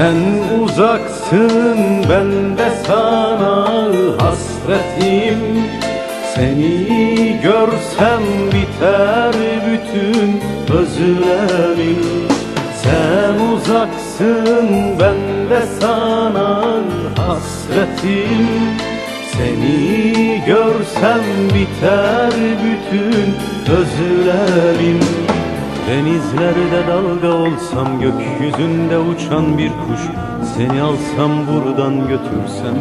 Sen uzaksın ben de sana hasretim. Seni görsem biter bütün özlemim. Sen uzaksın ben de sana hasretim. Seni görsem biter bütün özlemim Denizlerde dalga olsam gökyüzünde uçan bir kuş Seni alsam buradan götürsem.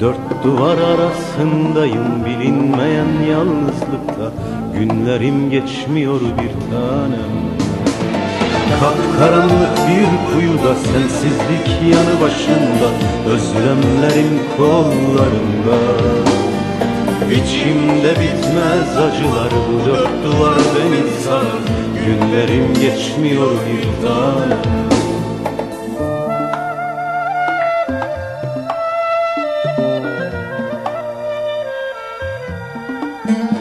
Dört duvar arasındayım bilinmeyen yalnızlıkta Günlerim geçmiyor bir tanem. Kapkaranlık bir kuyuda sensizlik yanı başında Özlemlerim kollarında İçimde bitmez acılar bu dört duvar beni sarar Günlerim geçmiyor bir tanem Sen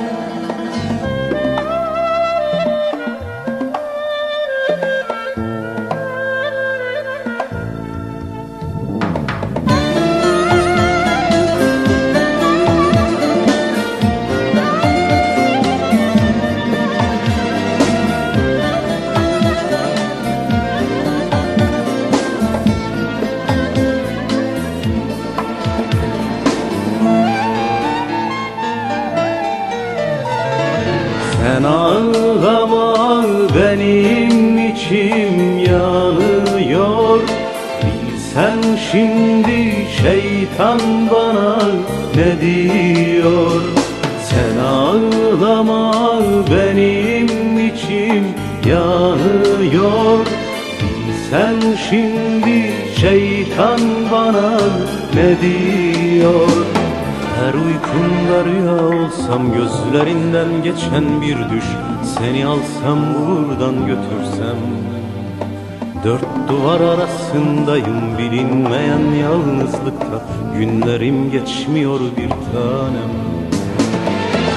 şimdi şeytan bana ne diyor? Sen ağlama benim içim yanıyor. Bilsen şimdi şeytan bana ne diyor? Her uykumda rüya olsam gözlerinden geçen bir düş. Seni alsam buradan götürsem Dört duvar arasındayım bilinmeyen yalnızlıkta. Günlerim geçmiyor bir tanem.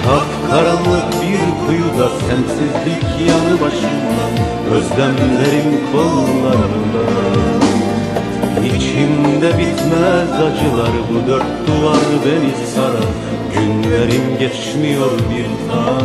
Kapkaranlık bir kuyuda sensizlik yanı başımda. Özlemlerim kollarımda. İçimde bitmez acılar bu dört duvar beni sarar. Günlerim geçmiyor bir tanem